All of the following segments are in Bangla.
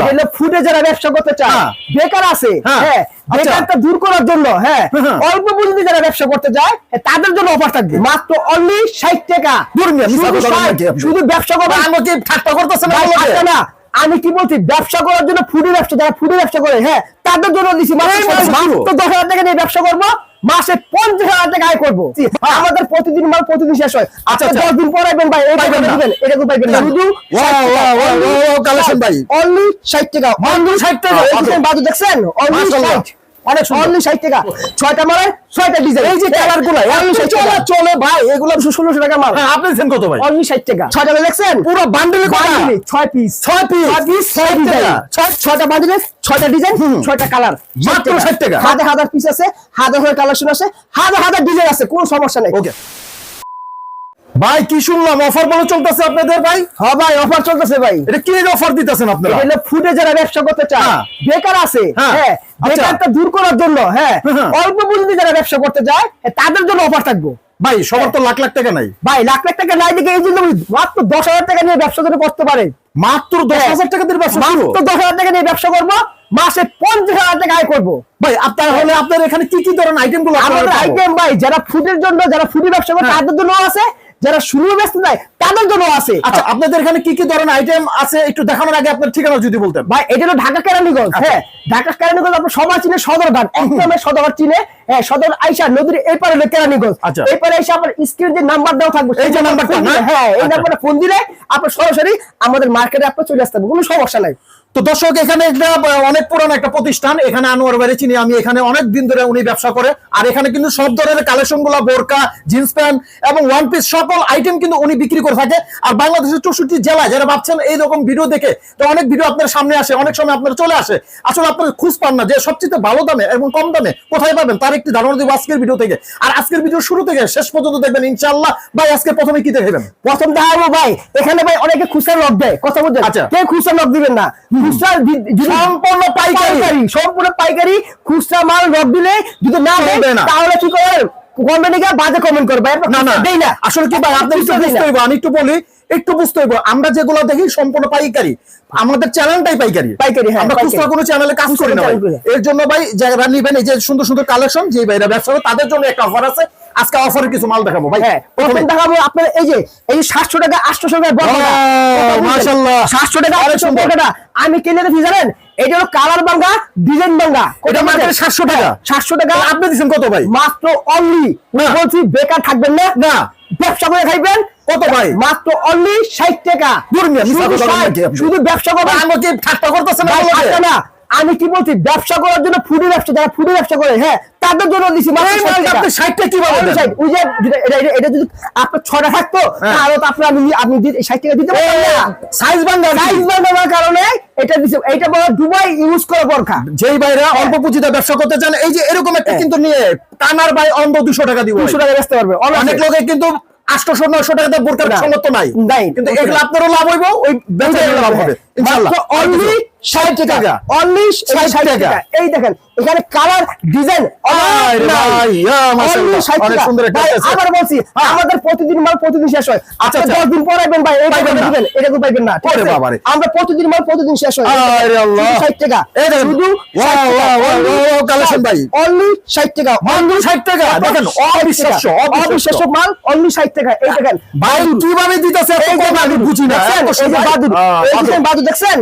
এটা হলো ফুডে যারা ব্যবসা করতে চায় হ্যাঁ। বেকার আছে হ্যাঁ। হ্যাঁ আচ্ছা। বেকারটা দূর করার জন্য হ্যাঁ। অল্প পুঁজিতে যারা ব্যবসা করতে চায় তাদের জন্য অফার থাকবে মাত্র অনলি ষাট টাকা শুধু 60 ব্যবসা করবে আমাকে ঠাট্টা? আচ্ছা না আমি কি বলছি ব্যবসা করার জন্য ফুডি ব্যবসা যারা ফুডি ব্যবসা করে হ্যাঁ তাদের জন্য দিছি মাত্র। দশ হাজার টাকা নিয়ে ব্যবসা করব মাসে পঞ্চাশ হাজার টাকা আয় করব আমাদের প্রতিদিন মাল প্রতিদিন শেষ হয় আচ্ছা, আচ্ছা। দশ দিন পর আসবেন ভাই পাইবেন দিবেন এটা পাইবেন না শুধু কালেকশন ভাই। অনলি ষাট টাকা অনলি 60 টাকা, কত? বাজু দেখছেন অনলি। ষাট অনেক অনলি ষাট টাকা। ছয়টা মালে ছয়টা ডিজাইন। এই যে কালারগুলা অনলি ষাট চলে ভাই এগুলো ষোলোশো টাকা মাল। হ্যাঁ, আপনি দিচ্ছেন কত ভাই? অনলি ষাট টাকা। ছয়টা দেখছেন? পুরো বান্ডেলে ছয় পিস ছয় পিস ছয় পিস ছয় ডিজাইন ছয়টা বান্ডিলে ছয়টা ডিজাইন ছয়টা কালার মাত্র 60 টাকা। হাজার হাজার পিস আছে হাজার হাজার কালেকশন আছে হাজার হাজার ডিজাইন আছে কোনো সমস্যা নেই। ওকে ভাই কি শুনলাম? অফার বলে চলতেছে আপনাদের ভাই? হ্যাঁ ভাই অফার চলতেছে ভাই। এটা কি অফার দিতেছেন আপনারা? এটা ফুডে যারা ব্যবসা করতে চায়। হ্যাঁ। বেকার আছে। হ্যাঁ। হ্যাঁ আচ্ছা। বেকারটা দূর করার জন্য হ্যাঁ হ্যাঁ। অল্প পুঁজিতে যারা ব্যবসা করতে চায় হ্যাঁ, তাদের জন্য অফার থাকব। ভাই সবার তো লাখ লাখ টাকা নাই। ভাই লাখ লাখ টাকা নাই দেখে এই জন্য মাত্র দশ হাজার টাকা নিয়ে ব্যবসা করে করতে পারে। মাত্র দশ হাজার টাকা দিয়ে ব্যবসা মাত্র দশ হাজার টাকা নিয়ে ব্যবসা করব মাসে পঞ্চাশ হাজার টাকা আয় করব। ভাই আপনার হলে আপনার এখানে কি কি ধরনের আইটেমগুলো আমাদের আইটেম ভাই যারা ফুডের জন্য যারা ফুডি ব্যবসা করে হ্যাঁ। তাদের জন্য আছে যারা শুরু ব্যস্ত যায় তাদের জন্য আছে। আচ্ছা আপনাদের এখানে কি কি ধরনের আইটেম আছে একটু দেখানোর আগে আপনার ঠিকানা যদি বলতেন। ভাই এটা হলো ঢাকা কেরানীগঞ্জ আচ্ছা। হ্যাঁ। ঢাকা কেরানীগঞ্জ আপনার সবাই চিনে সদরঘাট একদম সদরঘাট চিনে হ্যাঁ সদর আইসা নদীর এই পারে হলো কেরানীগঞ্জ। আচ্ছা। এই পারে এসে আপনার স্ক্রিন যে নাম্বার দেওয়া থাকবে এই যে নাম্বারটা, হ্যাঁ এই আচ্ছা। নাম্বারে ফোন দিলে আপনার সরাসরি আমাদের মার্কেটে আপনার চলে আসতে হবে কোনো সমস্যা নাই। তো দর্শক এখানে একটা অনেক পুরানো একটা প্রতিষ্ঠান এখানে আনোয়ার বাড়ি চিনি আমি এখানে অনেক দিন ধরে উনি ব্যবসা করে। আর এখানে কিন্তু সব ধরনের কালেকশনগুলা বোরকা জিন্স প্যান্ট এবং ওয়ান পিস সকল আইটেম কিন্তু উনি বিক্রি করে থাকে। আর বাংলাদেশের চৌষট্টি জেলায় যারা ভাবছেন এইরকম ভিডিও দেখে তো অনেক ভিডিও আপনার সামনে আসে অনেক সময় আপনার চলে আসে। আসলে আপনার খুঁজ পান না যে সবচেয়ে ভালো দামে এবং কম দামে কোথায় পাবেন তার একটি ধারণা দেবো আজকের ভিডিও থেকে। আর আজকের ভিডিও শুরু থেকে শেষ পর্যন্ত দেখবেন ইনশাআল্লাহ। ভাই আজকে প্রথমে কি দেখবেন? প্রথম দেখাবো ভাই। এখানে ভাই অনেকে খুচরা লক দেয় কথা বলছেন? আচ্ছা। কেউ খুচরা লক দিবেন না। খুচরা সম্পূর্ণ পাইকারি। সম্পূর্ণ পাইকারি খুচরা মাল লক দিলে যদি না চলবে দেয় না। তাহলে কি করে? কোম্পানিকে বাজে কমেন্ট করবে। না না। দেই না। আসলে কি ভাই আপনি একটু বুঝতে হইব আমি একটু বলি একটু বুঝতে হইব। আমরা যেগুলো দেখি সম্পূর্ণ পাইকারি। আমাদের চ্যানেলটাই পাইকারি। পাইকারি, হ্যাঁ, আমরা খুচরা কোনো চ্যানেলে কাজ করি না। এর জন্য ভাই যারা নিবেন এই যে সুন্দর সুন্দর কালেকশন যে ভাইরা ব্যবসা তাদের জন্য একটা অফার আছে। আজকে অফারের কিছু মাল দেখাবো ভাই। হ্যাঁ প্রথম দেখাবো আপনার এই যে এই যে সাতশো টাকা আটশো টাকা ও, মাশাআল্লাহ। সাতশো টাকা অনেক আটশো সুন্দর। টাকা আমি কিনে দেখি জানেন? এটা হলো কালার বাঙ্গা ডিজাইন বাঙ্গা এটা মার্কেটে 700 টাকা। সাতশো টাকা। আপনি দিচ্ছেন কত ভাই? মাত্র অনলি না। বলছি বেকার থাকবেন না। না। ব্যবসা করে খাইবেন। কত ভাই? মাত্র অনলি ষাট টাকা। দূর শুধু 60, ব্যবসা ভাই, আমাকে ঠাট্টা করতেছেন না। আমি কি বলছি ব্যবসা করার জন্য ফুডি ব্যবসা যারা ফুডি ব্যবসা করে হ্যাঁ তাদের জন্য দিছি মাত্র এই 60 মালটা টাকা। আপনি 60 টা কীভাবে দেন? ওই যে এটা- এটা- এটা যদি আপনার ছটা থাকতো হ্যাঁ। তাহলে তো আপনার আমি আপনি 60 টাকা দিতে পারতেন না সাইজ বাঙ্গা সাইজ বাড়ানোর কারণে এটা দিছে এইটা বড় দুবাই ইউজ করে বরখা যেই ভাইরা অল্প পুঁজিতে ব্যবসা করতে চান এই যে এরকম একটা হ্যাঁ। কিন্তু নিয়ে টানার ভাই অন্ধ টাকা দিব দুশো টাকা বেচতে পারবে অনেক লোকে কিন্তু আটশো নয়শো টাকা দিয়ে বোরকার। সমর্থ নাই নাই। কিন্তু এগুলো আপনারও লাভ হইব ওই লাভ হবে ইনশাআল্লাহ অনলি ষাট টাকা অনলি 60 ষাট টাকা। টাকা এই দেখেন এখানে কালার ডিজাইন। আবার বলছি আমাদের প্রতিদিন মাল প্রতিদিন শেষ হয় আচ্ছা, আচ্ছা। দশ দিন পর আসবেন ভাই এই পাইবেন টাকা না। দিবেন পাইবেন না। আমরা প্রতিদিন মাল প্রতিদিন শেষ হয় ষাট টাকা। শুধু ভাই। অনলি ষাট টাকা মাত্র 60 টাকা। দেখেন, অবিশ্বাস্য, অবিশ্বাস্য। মাল অনলি ষাট টাকা এই দেখেন ভাই কীভাবে দিতেছে এই যে কম বুঝি না এই যে। এই বাদুড়। দেখছেন।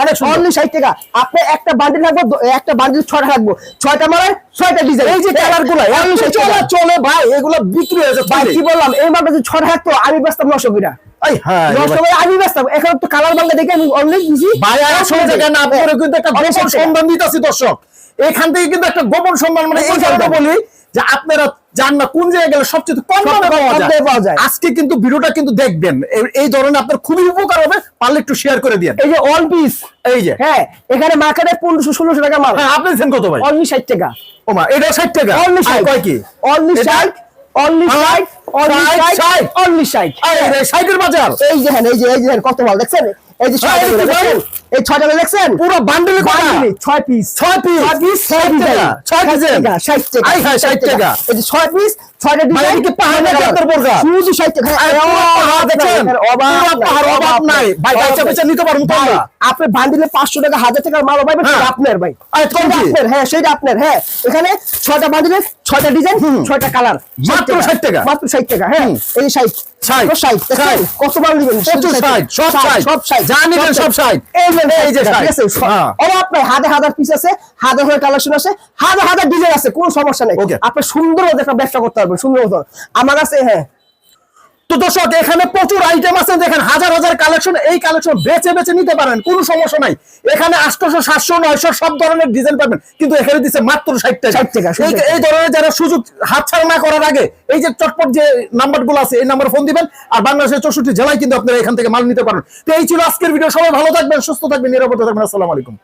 60 অনেক সুন্দর। Only 60 টাকা। আপনি একটা বান্ডিল রাখব একটা বান্ডিল রাখব। ছয়টা মানে ছয়টা ডিজাইন এই যে কালারগুলো 60 চলে টাকা। চলে ভাই এগুলো বিক্রি হয়েছে। ভাই কি বললাম? এই যদি ছয়টা থাকতো আমি ব্যস্তাম নশো কিনা এই হ্যাঁ আমি ব্যস্তাম এখন তো কালার বাংলা দেখে আমি ভাই না কিন্তু একটা গোপন। দিতেছি দর্শক। এখান থেকে কিন্তু একটা গোপন সম্মান মানে এই কারণে বলি যে আপনারা জান না কোন জায়গায় গেলে সবচেয়ে কম দামে পাওয়া যায়। আজকে কিন্তু ভিডিওটা কিন্তু দেখবেন। এই- ধরনের আপনার খুবই উপকার হবে পারলে একটু শেয়ার করে দিন এই যে অল পিস এই যে। হ্যাঁ এখানে মার্কেটে পনেরোশো ষোলোশো টাকা মাল। হ্যাঁ আপনি দিচ্ছেন কত ভাই? অনলি ষাট টাকা। ওমা এটা 60 টাকা? অনলি ষাট। কয় কি? অনলি? ষাট অনলি হ্যাঁ? ষাট অনলি ষাট, ষাট ষাট। অনলি ষাট। ষাটের বাজার। এই যে হ্যাঁ এই যে এই যে কত মাল দেখছেন? এই যে হ্যাঁ, ছয়টা এই ছয়টা দেখছেন? পুরো বান্ডেল ছয় পিস ছয় piece, ছয় পিস ছয় টাকা, ছয় ডিজাইন। ষাট টাকা ষাট টাকা। এই যে ছয় পিস ছয়টা ডিজাইন এটা কি পাহাড়? শুধু ষাট টাকা। আরে, হ্যাঁ, পাহাড় নাই, দেখছেন? এখানে অভাব পুরো নাই, পাহাড়, অভাব নাই। ভাই, বাচ্চা বাচ্চা নিতে পারব ভাই, আপনি বান্ডিলে পাঁচশো টাকা হাজার টাকার মাল পাইবেন হ্যাঁ। সেটা আপনার ভাই? আপনার হ্যাঁ সেটা আপনার হ্যাঁ। এখানে ছয়টা বান্ডিলে ছয়টা ডিজাইন ছয়টা কালার মাত্র 60 টাকা। মাত্র ষাট টাকা হ্যাঁ। এই 60, 60 কত মাল নিবেন প্রচুর 60, সব 60, সব ষাট। যা নিবেন সব 60 এই যে এই যে ঠিক আছে হ্যাঁ। হাজার হাজার পিস আছে হাজার হাজার কালেকশন আছে হাজার হাজার ডিজাইন আছে কোনো সমস্যা নেই. আপনি সুন্দর মতো একটা ব্যবসা করতে পারবেন সুন্দর মতো আমার কাছে হ্যাঁ তো দর্শক এখানে প্রচুর আইটেম আছে দেখেন হাজার হাজার কালেকশন এই কালেকশন বেছে বেছে নিতে পারেন কোনো সমস্যা নাই। এখানে আটশোশো সাতশো নয়শো সব ধরনের ডিজাইন পাবেন কিন্তু এখানে দিচ্ছে মাত্র ষাট টাকা। টাকা, এই- 60 এই ধরনের যারা সুযোগ হাতছাড়া না করার আগে এই যে চটপট যে নাম্বারগুলো আছে এই নাম্বারে ফোন দিবেন আর বাংলাদেশের চৌষট্টি জেলায় কিন্তু আপনারা এখান থেকে মাল নিতে পারেন। তো এই ছিল আজকের ভিডিও সবাই ভালো থাকবেন সুস্থ থাকবেন নিরাপদে থাকবেন আসসালামু আলাইকুম।